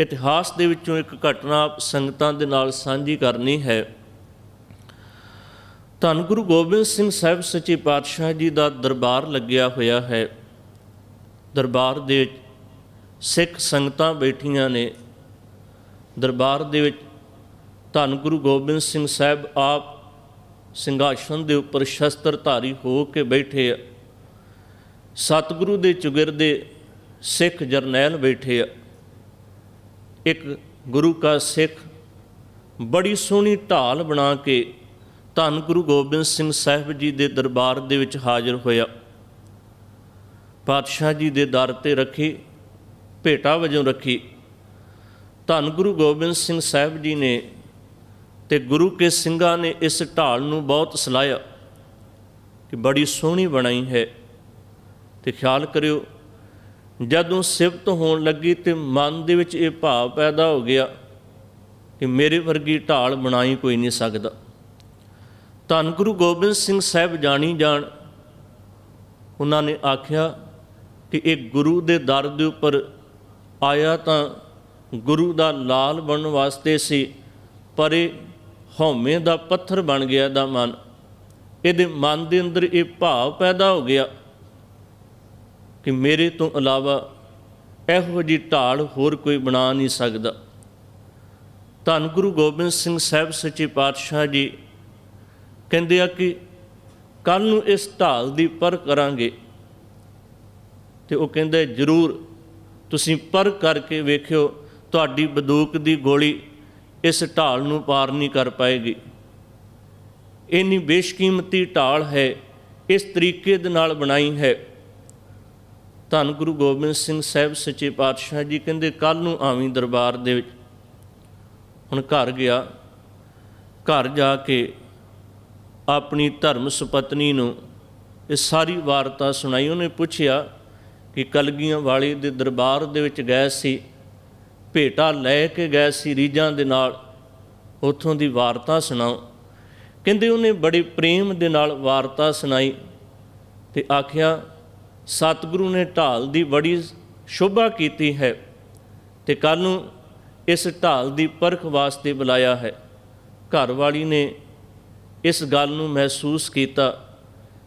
ਇਤਿਹਾਸ ਦੇ ਵਿੱਚੋਂ ਇੱਕ ਘਟਨਾ ਸੰਗਤਾਂ ਦੇ ਨਾਲ ਸਾਂਝੀ ਕਰਨੀ ਹੈ। ਧੰਨ ਗੁਰੂ ਗੋਬਿੰਦ ਸਿੰਘ ਸਾਹਿਬ ਸੱਚੇ ਪਾਤਸ਼ਾਹ ਜੀ ਦਾ ਦਰਬਾਰ ਲੱਗਿਆ ਹੋਇਆ ਹੈ। ਦਰਬਾਰ ਦੇ ਵਿੱਚ ਸਿੱਖ ਸੰਗਤਾਂ ਬੈਠੀਆਂ ਨੇ। ਦਰਬਾਰ ਦੇ ਵਿੱਚ ਧੰਨ ਗੁਰੂ ਗੋਬਿੰਦ ਸਿੰਘ ਸਾਹਿਬ ਆਪ ਸਿੰਘਾਸਨ ਦੇ ਉੱਪਰ ਸ਼ਸਤਰ ਧਾਰੀ ਹੋ ਕੇ ਬੈਠੇ ਆ। ਸਤਿਗੁਰੂ ਦੇ ਚੁਗਿਰਦੇ ਸਿੱਖ ਜਰਨੈਲ ਬੈਠੇ ਆ। ਇੱਕ ਗੁਰੂ ਕਾ ਸਿੱਖ ਬੜੀ ਸੋਹਣੀ ਢਾਲ ਬਣਾ ਕੇ ਧੰਨ ਗੁਰੂ ਗੋਬਿੰਦ ਸਿੰਘ ਸਾਹਿਬ ਜੀ ਦੇ ਦਰਬਾਰ ਦੇ ਵਿੱਚ ਹਾਜ਼ਰ ਹੋਇਆ। ਪਾਤਸ਼ਾਹ ਜੀ ਦੇ ਦਰ ਤੇ ਰੱਖੀ, ਭੇਟਾ ਵਜੋਂ ਰੱਖੀ। ਧੰਨ ਗੁਰੂ ਗੋਬਿੰਦ ਸਿੰਘ ਸਾਹਿਬ ਜੀ ਨੇ ਤੇ ਗੁਰੂ ਕੇ ਸਿੰਘਾਂ ਨੇ ਇਸ ਢਾਲ ਨੂੰ ਬਹੁਤ ਸਲਾਹਿਆ ਕਿ ਬੜੀ ਸੋਹਣੀ ਬਣਾਈ ਹੈ। ਤੇ ਖਿਆਲ ਕਰਿਓ ਜਦੋਂ ਸਿਫਤ ਹੋਣ ਲੱਗੀ ਤੇ ਮਨ ਦੇ ਵਿੱਚ ਇਹ ਭਾਵ ਪੈਦਾ ਹੋ ਗਿਆ ਕਿ ਮੇਰੇ ਵਰਗੀ ਢਾਲ ਬਣਾਈ ਕੋਈ ਨਹੀਂ ਸਕਦਾ। ਧੰਨ ਗੁਰੂ ਗੋਬਿੰਦ ਸਿੰਘ ਸਾਹਿਬ ਜਾਣੀ ਜਾਣ, ਉਹਨਾਂ ਨੇ ਆਖਿਆ ਕਿ ਇਹ ਗੁਰੂ ਦੇ ਦਰ ਦੇ ਉੱਪਰ ਆਇਆ ਤਾਂ ਗੁਰੂ ਦਾ ਲਾਲ ਬਣਨ ਵਾਸਤੇ ਸੀ, ਪਰ ਇਹ ਹਉਮੈ ਦਾ ਪੱਥਰ ਬਣ ਗਿਆ ਦਾ ਮਨ। ਇਹਦੇ ਮਨ ਦੇ ਅੰਦਰ ਇਹ ਭਾਵ ਪੈਦਾ ਹੋ ਗਿਆ ਕਿ ਮੇਰੇ ਤੋਂ ਇਲਾਵਾ ਇਹੋ ਜੀ ਢਾਲ ਹੋਰ ਕੋਈ ਬਣਾ ਨਹੀਂ ਸਕਦਾ। ਧੰਨ ਗੁਰੂ ਗੋਬਿੰਦ ਸਿੰਘ ਸਾਹਿਬ ਸੱਚੇ ਪਾਤਸ਼ਾਹ ਜੀ ਕਹਿੰਦੇ ਆ ਕਿ ਕੱਲ ਨੂੰ ਇਸ ਢਾਲ ਦੀ ਪਰ ਕਰਾਂਗੇ। ਤੇ ਉਹ ਕਹਿੰਦੇ, ਜ਼ਰੂਰ, ਤੁਸੀਂ ਪਰ ਕਰਕੇ ਵੇਖਿਓ, ਤੁਹਾਡੀ ਬੰਦੂਕ ਦੀ ਗੋਲੀ ਇਸ ਢਾਲ ਨੂੰ ਪਾਰ ਨਹੀਂ ਕਰ ਪਾਏਗੀ। ਇੰਨੀ ਬੇਸ਼ਕੀਮਤੀ ਢਾਲ ਹੈ, ਇਸ ਤਰੀਕੇ ਦੇ ਨਾਲ ਬਣਾਈ ਹੈ। ਧੰਨ ਗੁਰੂ ਗੋਬਿੰਦ ਸਿੰਘ ਸਾਹਿਬ ਸੱਚੇ ਪਾਤਸ਼ਾਹ ਜੀ ਕਹਿੰਦੇ ਕੱਲ ਨੂੰ ਆਵੀਂ ਦਰਬਾਰ ਦੇ ਵਿੱਚ। ਹੁਣ ਘਰ ਗਿਆ। ਘਰ ਜਾ ਕੇ ਆਪਣੀ ਧਰਮ ਸੁਪਤਨੀ ਨੂੰ ਇਹ ਸਾਰੀ ਵਾਰਤਾ ਸੁਣਾਈ। ਉਹਨੇ ਪੁੱਛਿਆ ਕਿ ਕਲਗੀਆਂ ਵਾਲੇ ਦੇ ਦਰਬਾਰ ਦੇ ਵਿੱਚ ਗਏ ਸੀ, ਭੇਟਾ ਲੈ ਕੇ ਗਏ ਸੀ ਰੀਜਾਂ ਦੇ ਨਾਲ। ਉਥੋਂ ਦੀ ਵਾਰਤਾ ਸੁਣਾਓ। ਕਹਿੰਦੇ ਉਹਨੇ ਬੜੇ ਪ੍ਰੇਮ ਦੇ ਨਾਲ ਵਾਰਤਾ ਸੁਣਾਈ ਤੇ ਆਖਿਆ ਸਤਿਗੁਰੂ ਨੇ ਢਾਲ ਦੀ ਬੜੀ ਸ਼ੋਭਾ ਕੀਤੀ ਹੈ ਤੇ ਕੱਲ ਨੂੰ ਇਸ ਢਾਲ ਦੀ ਪਰਖ ਵਾਸਤੇ ਬੁਲਾਇਆ ਹੈ। ਘਰ ਵਾਲੀ ਨੇ ਇਸ ਗੱਲ ਨੂੰ ਮਹਿਸੂਸ ਕੀਤਾ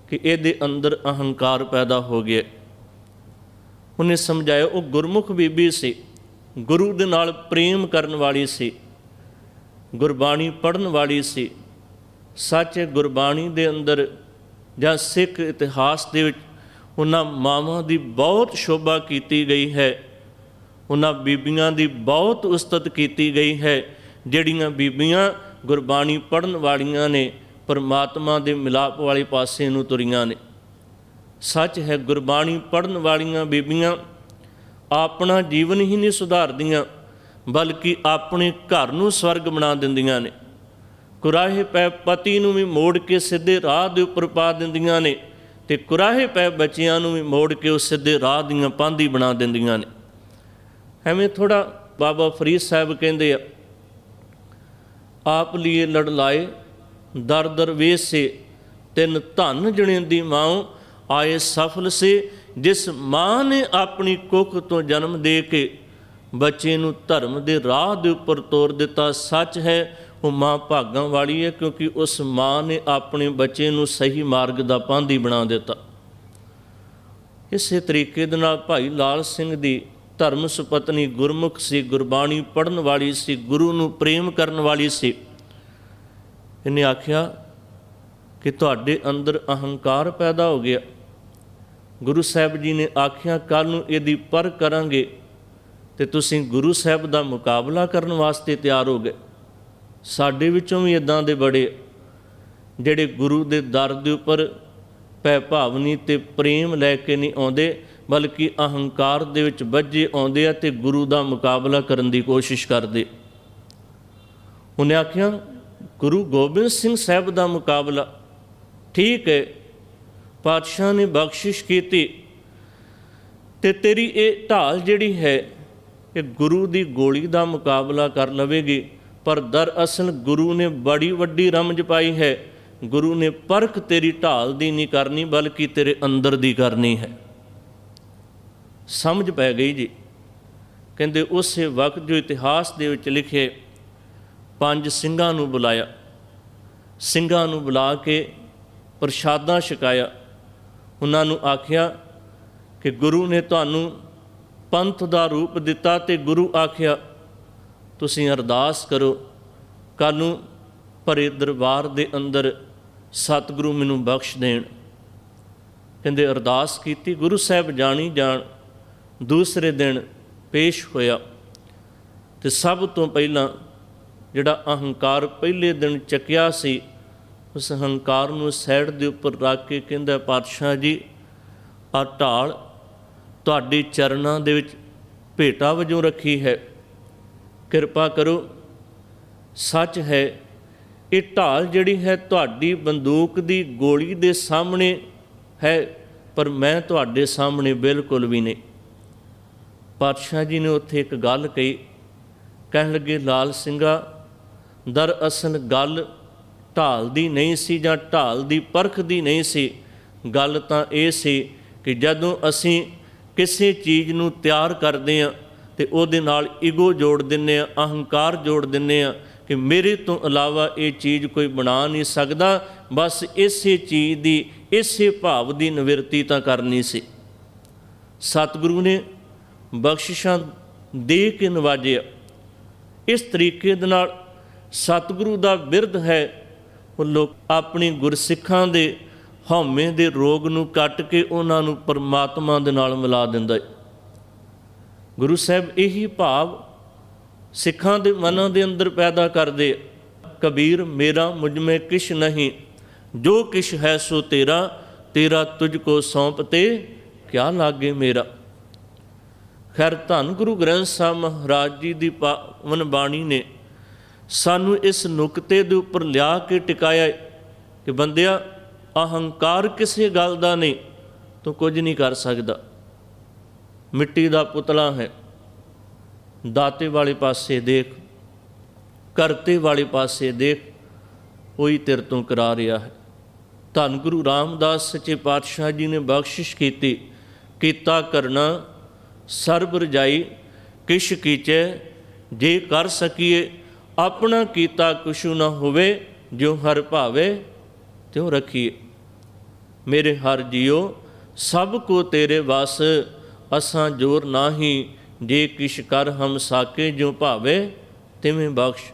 ਕਿ ਇਹਦੇ ਅੰਦਰ ਅਹੰਕਾਰ ਪੈਦਾ ਹੋ ਗਿਆ। ਉਹਨੇ ਸਮਝਾਇਆ, ਉਹ ਗੁਰਮੁਖ ਬੀਬੀ ਸੀ, ਗੁਰੂ ਦੇ ਨਾਲ ਪ੍ਰੇਮ ਕਰਨ ਵਾਲੀ ਸੀ, ਗੁਰਬਾਣੀ ਪੜਨ ਵਾਲੀ ਸੀ। ਸੱਚ ਗੁਰਬਾਣੀ ਦੇ ਅੰਦਰ ਜਾਂ ਸਿੱਖ ਇਤਿਹਾਸ ਦੇ ਵਿੱਚ ਉਹਨਾਂ ਮਾਵਾਂ ਦੀ ਬਹੁਤ ਸ਼ੋਭਾ ਕੀਤੀ ਗਈ ਹੈ। ਉਹਨਾਂ ਬੀਬੀਆਂ ਦੀ ਬਹੁਤ ਉਸਤਤ ਕੀਤੀ ਗਈ ਹੈ। ਜਿਹੜੀਆਂ ਬੀਬੀਆਂ ਗੁਰਬਾਣੀ ਪੜਨ ਵਾਲੀਆਂ ਨੇ, ਪਰਮਾਤਮਾ ਦੇ ਮਿਲਾਪ ਵਾਲੇ ਪਾਸੇ ਨੂੰ ਤੁਰੀਆਂ ਨੇ। ਸੱਚ ਹੈ, ਗੁਰਬਾਣੀ ਪੜਨ ਵਾਲੀਆਂ ਬੀਬੀਆਂ ਆਪਣਾ ਜੀਵਨ ਹੀ ਨਹੀਂ ਸੁਧਾਰਦੀਆਂ, ਬਲਕਿ ਆਪਣੇ ਘਰ ਨੂੰ ਸਵਰਗ ਬਣਾ ਦਿੰਦੀਆਂ ਨੇ। ਕੁਰਾਹੇ ਪੈ ਪਤੀ ਨੂੰ ਵੀ ਮੋੜ ਕੇ ਸਿੱਧੇ ਰਾਹ ਦੇ ਉੱਪਰ ਪਾ ਦਿੰਦੀਆਂ ਨੇ। ਤੇ ਕੁਰਾਹੇ ਪੈ ਬੱਚਿਆਂ ਨੂੰ ਵੀ ਮੋੜ ਕੇ ਉਹ ਸਿੱਧੇ ਰਾਹ ਦੀਆਂ ਪਾਂਦੀ ਬਣਾ ਦਿੰਦੀਆਂ ਨੇ। ਐਵੇਂ ਥੋੜਾ ਬਾਬਾ ਫਰੀਦ ਸਾਹਿਬ ਕਹਿੰਦੇ ਆ, ਆਪ ਲਈ ਲੜ ਲਾਏ, ਦਰ ਦਰ ਵੇਸੇ, ਤਿੰਨ ਧਨ ਜਣੇ ਦੀ ਮਾਂ ਆਏ ਸਫਲ ਸੇ, ਜਿਸ ਮਾਂ ਨੇ ਆਪਣੀ ਕੁੱਖ ਤੋਂ ਜਨਮ ਦੇ ਕੇ ਬੱਚੇ ਨੂੰ ਧਰਮ ਦੇ ਰਾਹ ਦੇ ਉੱਪਰ ਤੋਰ ਦਿੱਤਾ। ਸੱਚ ਹੈ ਉਹ ਮਾਂ ਭਾਗਾਂ ਵਾਲੀ ਹੈ ਕਿਉਂਕਿ ਉਸ ਮਾਂ ਨੇ ਆਪਣੇ ਬੱਚੇ ਨੂੰ ਸਹੀ ਮਾਰਗ ਦਾ ਪਾਂਧੀ ਬਣਾ ਦਿੱਤਾ। ਇਸੇ ਤਰੀਕੇ ਦੇ ਨਾਲ ਭਾਈ ਲਾਲ ਸਿੰਘ ਦੀ ਧਰਮ ਸੁਪਤਨੀ ਗੁਰਮੁਖ ਸੀ, ਗੁਰਬਾਣੀ ਪੜਨ ਵਾਲੀ ਸੀ, ਗੁਰੂ ਨੂੰ ਪ੍ਰੇਮ ਕਰਨ ਵਾਲੀ ਸੀ। ਇਹਨੇ ਆਖਿਆ ਕਿ ਤੁਹਾਡੇ ਅੰਦਰ ਅਹੰਕਾਰ ਪੈਦਾ ਹੋ ਗਿਆ। ਗੁਰੂ ਸਾਹਿਬ ਜੀ ਨੇ ਆਖਿਆ ਕੱਲ ਨੂੰ ਇਹਦੀ ਪਰ ਕਰਾਂਗੇ ਤੇ ਤੁਸੀਂ ਗੁਰੂ ਸਾਹਿਬ ਦਾ ਮੁਕਾਬਲਾ ਕਰਨ ਵਾਸਤੇ ਤਿਆਰ ਹੋ ਗਏ। ਸਾਡੇ ਵਿੱਚੋਂ ਵੀ ਇਦਾਂ ਦੇ ਬੜੇ ਜਿਹੜੇ ਗੁਰੂ ਦੇ ਦਰ ਦੇ ਉੱਪਰ ਪੈ ਭਾਵਨੀ ਤੇ ਪ੍ਰੇਮ ਲੈ ਕੇ ਨਹੀਂ ਆਉਂਦੇ, ਬਲਕਿ ਅਹੰਕਾਰ ਦੇ ਵਿੱਚ ਵੱਜੇ ਆਉਂਦੇ ਆ ਤੇ ਗੁਰੂ ਦਾ ਮੁਕਾਬਲਾ ਕਰਨ ਦੀ ਕੋਸ਼ਿਸ਼ ਕਰਦੇ। ਉਹਨੇ ਆਖਿਆ, ਗੁਰੂ ਗੋਬਿੰਦ ਸਿੰਘ ਸਾਹਿਬ ਦਾ ਮੁਕਾਬਲਾ। ਠੀਕ ਹੈ ਪਾਤਸ਼ਾਹ ਨੇ ਬਖਸ਼ਿਸ਼ ਕੀਤੀ। ਤੇ ਤੇਰੀ ਇਹ ਢਾਲ ਜਿਹੜੀ ਹੈ, ਇਹ ਗੁਰੂ ਦੀ ਗੋਲੀ ਦਾ ਮੁਕਾਬਲਾ ਕਰ ਲਵੇਗੀ। ਪਰ ਦਰਅਸਲ ਗੁਰੂ ਨੇ ਬੜੀ ਵੱਡੀ ਰਮਜ ਪਾਈ ਹੈ। ਗੁਰੂ ਨੇ ਪਰਖ ਤੇਰੀ ਢਾਲ ਦੀ ਨਹੀਂ ਕਰਨੀ, ਬਲਕਿ ਤੇਰੇ ਅੰਦਰ ਦੀ ਕਰਨੀ ਹੈ। ਸਮਝ ਪੈ ਗਈ ਜੀ। ਕਹਿੰਦੇ ਉਸੇ ਵਕਤ ਜੋ ਇਤਿਹਾਸ ਦੇ ਵਿੱਚ ਲਿਖੇ ਪੰਜ ਸਿੰਘਾਂ ਨੂੰ ਬੁਲਾਇਆ। ਸਿੰਘਾਂ ਨੂੰ ਬੁਲਾ ਕੇ ਪ੍ਰਸ਼ਾਦਾਂ ਛਕਾਇਆ। ਉਹਨਾਂ ਨੂੰ ਆਖਿਆ ਕਿ ਗੁਰੂ ਨੇ ਤੁਹਾਨੂੰ ਪੰਥ ਦਾ ਰੂਪ ਦਿੱਤਾ ਤੇ ਗੁਰੂ ਆਖਿਆ ਤੁਸੀਂ ਅਰਦਾਸ ਕਰੋ। ਕੱਲ ਨੂੰ ਭਰੇ ਦਰਬਾਰ ਦੇ ਅੰਦਰ ਸਤਿਗੁਰੂ ਮੈਨੂੰ ਬਖਸ਼ ਦੇਣ। ਕਹਿੰਦੇ, ਅਰਦਾਸ ਕੀਤੀ, ਗੁਰੂ ਸਾਹਿਬ ਜਾਣੀ ਜਾਣ। ਦੂਸਰੇ ਦਿਨ ਪੇਸ਼ ਹੋਇਆ। ਤੇ ਸਭ ਤੋਂ ਪਹਿਲਾਂ ਜਿਹੜਾ ਅਹੰਕਾਰ ਪਹਿਲੇ ਦਿਨ ਚੱਕਿਆ ਸੀ, ਉਸ ਅਹੰਕਾਰ ਨੂੰ ਸਾਈਡ ਦੇ ਉੱਪਰ ਰੱਖ ਕੇ ਕਹਿੰਦਾ, ਪਾਤਸ਼ਾਹ ਜੀ ਆ ਢਾਲ ਤੁਹਾਡੇ ਚਰਨਾਂ ਦੇ ਵਿੱਚ ਭੇਟਾ ਵਜੋਂ ਰੱਖੀ ਹੈ। ਕਿਰਪਾ ਕਰੋ। ਸੱਚ ਹੈ, ਇਹ ਢਾਲ ਜਿਹੜੀ ਹੈ ਤੁਹਾਡੀ ਬੰਦੂਕ ਦੀ ਗੋਲੀ ਦੇ ਸਾਹਮਣੇ ਹੈ, ਪਰ ਮੈਂ ਤੁਹਾਡੇ ਸਾਹਮਣੇ ਬਿਲਕੁਲ ਵੀ ਨਹੀਂ। ਪਾਤਸ਼ਾਹ ਜੀ ਨੇ ਉੱਥੇ ਇੱਕ ਗੱਲ ਕਹੀ। ਕਹਿਣ ਲੱਗੇ, ਲਾਲ ਸਿੰਘਾ, ਦਰਅਸਲ ਗੱਲ ਢਾਲ ਦੀ ਨਹੀਂ ਸੀ ਜਾਂ ਢਾਲ ਦੀ ਪਰਖ ਦੀ ਨਹੀਂ ਸੀ। ਗੱਲ ਤਾਂ ਇਹ ਸੀ ਕਿ ਜਦੋਂ ਅਸੀਂ ਕਿਸੇ ਚੀਜ਼ ਨੂੰ ਤਿਆਰ ਕਰਦੇ ਹਾਂ ਤੇ ਉਹਦੇ ਨਾਲ ਈਗੋ ਜੋੜ ਦਿੰਨੇ ਆ, ਅਹੰਕਾਰ ਜੋੜ ਦਿੰਨੇ ਆ ਕਿ ਮੇਰੇ ਤੋਂ ਇਲਾਵਾ ਇਹ ਚੀਜ਼ ਕੋਈ ਬਣਾ ਨਹੀਂ ਸਕਦਾ। ਬਸ ਇਸੇ ਚੀਜ਼ ਦੀ, ਇਸੇ ਭਾਵ ਦੀ ਨਿਵਰਤੀ ਤਾਂ ਕਰਨੀ ਸੀ। ਸਤਿਗੁਰੂ ਨੇ ਬਖਸ਼ਿਸ਼ਾਂ ਦੇ ਕੇ ਨਵਾਜਿਆ। ਇਸ ਤਰੀਕੇ ਦੇ ਨਾਲ ਸਤਿਗੁਰੂ ਦਾ ਬਿਰਧ ਹੈ। ਉਹ ਲੋਕ ਆਪਣੀ ਗੁਰਸਿੱਖਾਂ ਦੇ ਹਉਮੈ ਦੇ ਰੋਗ ਨੂੰ ਕੱਟ ਕੇ ਉਹਨਾਂ ਨੂੰ ਪਰਮਾਤਮਾ ਦੇ ਨਾਲ ਮਿਲਾ ਦਿੰਦਾ ਹੈ। ਗੁਰੂ ਸਾਹਿਬ ਇਹੀ ਭਾਵ ਸਿੱਖਾਂ ਦੇ ਮਨਾਂ ਦੇ ਅੰਦਰ ਪੈਦਾ ਕਰਦੇ ਕਬੀਰ, ਮੇਰਾ, ਮੁਝ ਮੇ ਕਿਛ ਨਹੀਂ। ਜੋ ਕਿਛ ਹੈ ਸੋ ਤੇਰਾ ਤੇਰਾ ਤੁਝ ਕੋ ਸੌਂਪ ਤੇ ਕਿਆ ਲਾਗੇ ਮੇਰਾ। ਖੈਰ, ਧੰਨ ਗੁਰੂ ਗ੍ਰੰਥ ਸਾਹਿਬ ਮਹਾਰਾਜ ਜੀ ਦੀ ਪਾਵਨ ਬਾਣੀ ਨੇ ਸਾਨੂੰ ਇਸ ਨੁਕਤੇ ਦੇ ਉੱਪਰ ਲਿਆ ਕੇ ਟਿਕਾਇਆ ਕਿ ਬੰਦਿਆ, ਅਹੰਕਾਰ ਕਿਸੇ ਗੱਲ ਦਾ ਨਹੀਂ, ਤੂੰ ਕੁਝ ਨਹੀਂ ਕਰ ਸਕਦਾ। ਮਿੱਟੀ ਦਾ ਪੁਤਲਾ ਹੈ। ਦਾਤੇ ਵਾਲੇ ਪਾਸੇ ਦੇਖ, ਕਰਤੇ ਵਾਲੇ ਪਾਸੇ ਦੇਖ, ਕੋਈ ਤੇਰੇ ਤੋਂ ਕਰਾ ਰਿਹਾ ਹੈ। ਧੰਨ ਗੁਰੂ ਰਾਮਦਾਸ ਸੱਚੇ ਪਾਤਸ਼ਾਹ ਜੀ ਨੇ ਬਖਸ਼ਿਸ਼ ਕੀਤੀ, ਕੀਤਾ ਕਰਨਾ, ਸਰਬ ਰਜਾਈ ਕਿਛ ਕੀਚੇ, ਜੇ ਕਰ ਸਕੀਏ, ਆਪਣਾ ਕੀਤਾ ਕੁਛੂ ਨਾ ਹੋਵੇ ਜੋ ਹਰ ਭਾਵੇ, ਤਿਉ ਰੱਖੀਏ। ਮੇਰੇ ਹਰ ਜੀਓ, ਸਭ ਕੋ ਤੇਰੇ ਵਸ ਅਸਾਂ ਜੋਰ ਨਾਹੀ ਜੇ ਕਿਛ ਕਰ ਹਮ ਸਾਕੇ ਜੋ ਭਾਵੇ ਤਿਵੇਂ ਬਖਸ਼